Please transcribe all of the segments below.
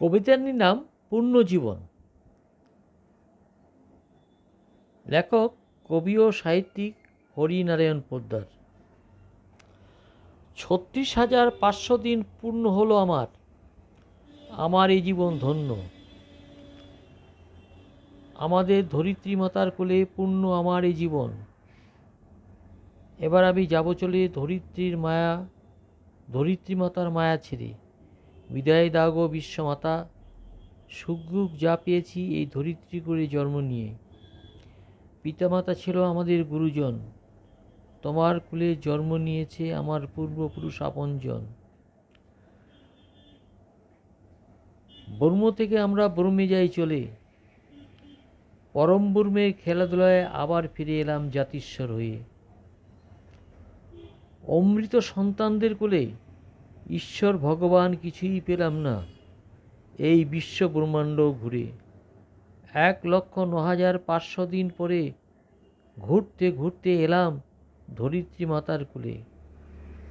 কবিতাটির নাম পূর্ণজীবন। লেখক, কবি ও সাহিত্যিক হরিনারায়ণ পোদ্দার। ছত্রিশ হাজার পাঁচশো দিন পূর্ণ হলো আমার। আমার এই জীবন ধন্য। আমাদের ধরিত্রী মাতার কোলে পূর্ণ আমার এই জীবন। এবার আমি যাব চলে ধরিত্রীর মায়া, ধরিত্রী মাতার মায়া ছেড়ে। বিদায় দাও গো বিশ্বমাতা সুখ যা পেয়েছি এই ধরিত্রী করে জন্ম নিয়ে। পিতামাতা ছিল আমাদের গুরুজন, তোমার কুলে জন্ম নিয়েছে আমার পূর্বপুরুষ আপনজন। ব্রহ্ম থেকে আমরা ব্রহ্মে যাই চলে, পরম বর্মের খেলাধুলায় আবার ফিরে এলাম জাতিস্বর হয়ে। অমৃত সন্তানদের কোলে ঈশ্বর ভগবান কিছুই পেলাম না। এই বিশ্ব ব্রহ্মাণ্ড ঘুরে। এক লক্ষ ন হাজার পাঁচশো দিন পরে ঘুরতে ঘুরতে এলাম ধরিত্রী মাতার কুলে।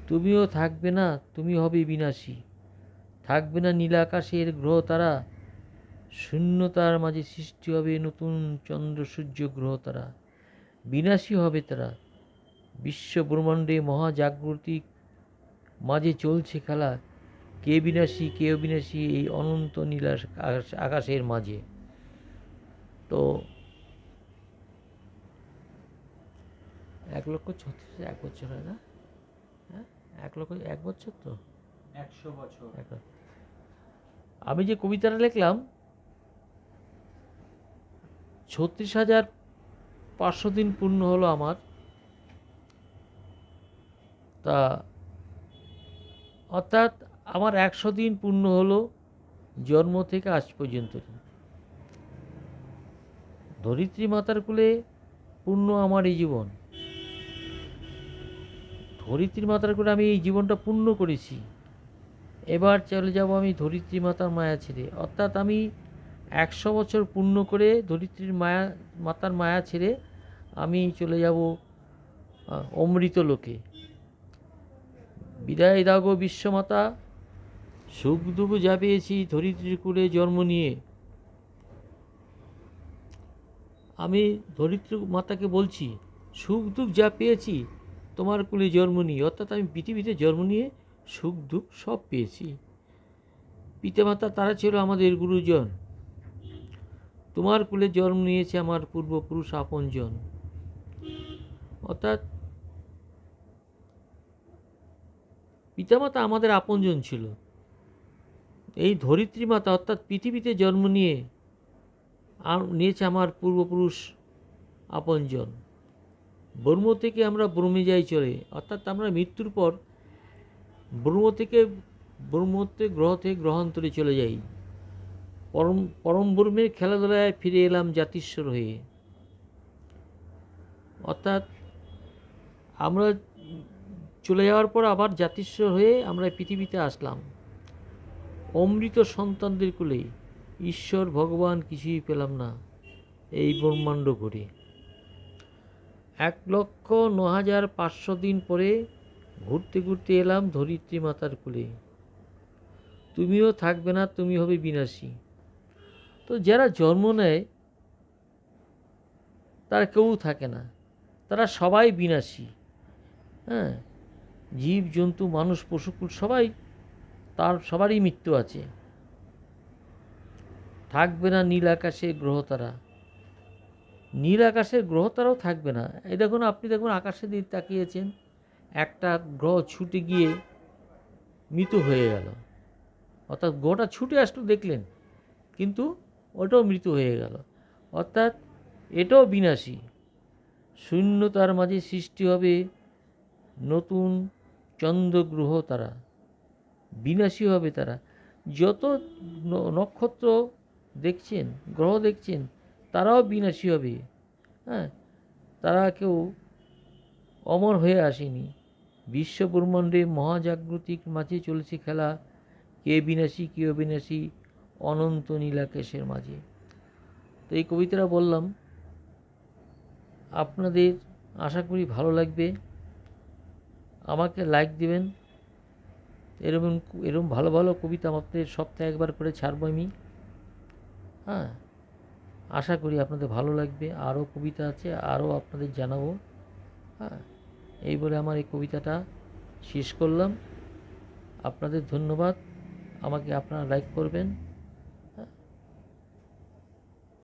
তুমিও থাকবে না, তুমি হবে বিনাশী। থাকবে না নীলাকাশের গ্রহ তারা। শূন্যতার মাঝে সৃষ্টি হবে নতুন চন্দ্র সূর্য গ্রহ তারা। বিনাশী হবে তারা। বিশ্ব ব্রহ্মাণ্ডে মহাজাগৃতিক মাঝে চলছে খেলা। কে বিনাশী কে অবিনাশী এই অনন্ত নীলা আকাশের মাঝে। তো এক লক্ষ ছত্রিশ এক বছর হয় না? হ্যাঁ? এক লক্ষ এক বছর তো? একশো বছর। আমি যে কবিতাটা লিখলাম ছত্রিশ হাজার পাঁচশো দিন পূর্ণ হলো আমার। তা অর্থাৎ আমার একশো দিন পূর্ণ হলো, জন্ম থেকে আজ পর্যন্ত। ধরিত্রী মাতার কুলে পূর্ণ আমার এই জীবন। ধরিত্রী মাতার কুলে আমি এই জীবনটা পূর্ণ করেছি। এবার চলে যাব আমি ধরিত্রী মাতার মায়া ছেড়ে। অর্থাৎ আমি একশো বছর পূর্ণ করে ধরিত্রীর মায়া, মাতার মায়া ছেড়ে আমি চলে যাব অমৃত লোকে। বিদায় দাও গো বিশ্বমাতা। সুখ দুঃখ যা পেয়েছি ধরিত্রীর কুলে জন্ম নিয়ে। আমি ধরিত্রী মাতাকে বলছি, সুখ দুঃখ যা পেয়েছি তোমার কুলে জন্ম নিয়ে, অর্থাৎ আমি পৃথিবীতে জন্ম নিয়ে সুখ দুঃখ সব পেয়েছি। পিতামাতা, তারা ছিল আমাদের গুরুজন। তোমার কুলে জন্ম নিয়েছে আমার পূর্বপুরুষ আপনজন। অর্থাৎ পিতামাতা আমাদের আপনজন ছিল। এই ধরিত্রী মাতা অর্থাৎ পৃথিবীতে জন্ম নিয়ে নিয়েছে আমার পূর্বপুরুষ আপনজন। ব্রহ্ম থেকে আমরা ব্রহ্মে যাই চলে, অর্থাৎ আমরা মৃত্যুর পর ব্রহ্ম থেকে ব্রহ্মত্বে গ্রহ থেকে গ্রহান্তরে চলে যাই। পরম পরম ব্রহ্মের খেলাধুলায় ফিরে এলাম জাতিস্বর হয়ে। অর্থাৎ আমরা চলে যাওয়ার পর আবার জাতিস্বর হয়ে আমরা পৃথিবীতে আসলাম। অমৃত সন্তানদের কুলে ঈশ্বর, ভগবান কিছুই পেলাম না এই ব্রহ্মাণ্ড ঘুরে। এক লক্ষ ন হাজার পাঁচশো দিন পরে ঘুরতে ঘুরতে এলাম ধরিত্রী মাতার কুলে। তুমিও থাকবে না, তুমি হবে বিনাশী। তো যারা জন্ম নেয়, তারা কেউ থাকে না, তারা সবাই বিনাশী। হ্যাঁ? জীব জন্তু মানুষ পশুকুল সবাই তার, সবারই মৃত্যু আছে। থাকবে না নীল আকাশে গ্রহতারা নীল আকাশের গ্রহতারাও থাকবে না। এই দেখুন, আপনি দেখুন আকাশের দিকে তাকিয়েছেন, একটা গ্রহ ছুটে গিয়ে মৃত হয়ে গেল। অর্থাৎ গ্রহটা ছুটে আসলো, দেখলেন, কিন্তু ওটাও মৃত হয়ে গেল। অর্থাৎ এটাও বিনাশী। শূন্যতার মাঝে সৃষ্টি হবে নতুন চন্দ্রগ্রহ তারা, বিনাশী হবে তারা। যত নক্ষত্র দেখছেন, গ্রহ দেখছেন, তারাও বিনাশী হবে। হ্যাঁ তারা কেউ অমর হয়ে আসেনি। বিশ্ব ব্রহ্মাণ্ডে মাঝে চলছে খেলা। কে বিনাশী, কে অবিনাশী, অনন্ত নীলাকেশের মাঝে। তো এই কবিতাটা বললাম। আপনাদের আশা করি ভালো লাগবে। আমাকে লাইক দিবেন। এরকম এরকম ভালো ভালো কবিতা আপনাদের সপ্তাহে একবার করে ছাড়বো আমি। হ্যাঁ আশা করি আপনাদের ভালো লাগবে। আরও কবিতা আছে, আরও আপনাদের জানাব। হ্যাঁ এই বলে আমার এই কবিতাটা শেষ করলাম। আপনাদের ধন্যবাদ। আমাকে আপনারা লাইক করবেন।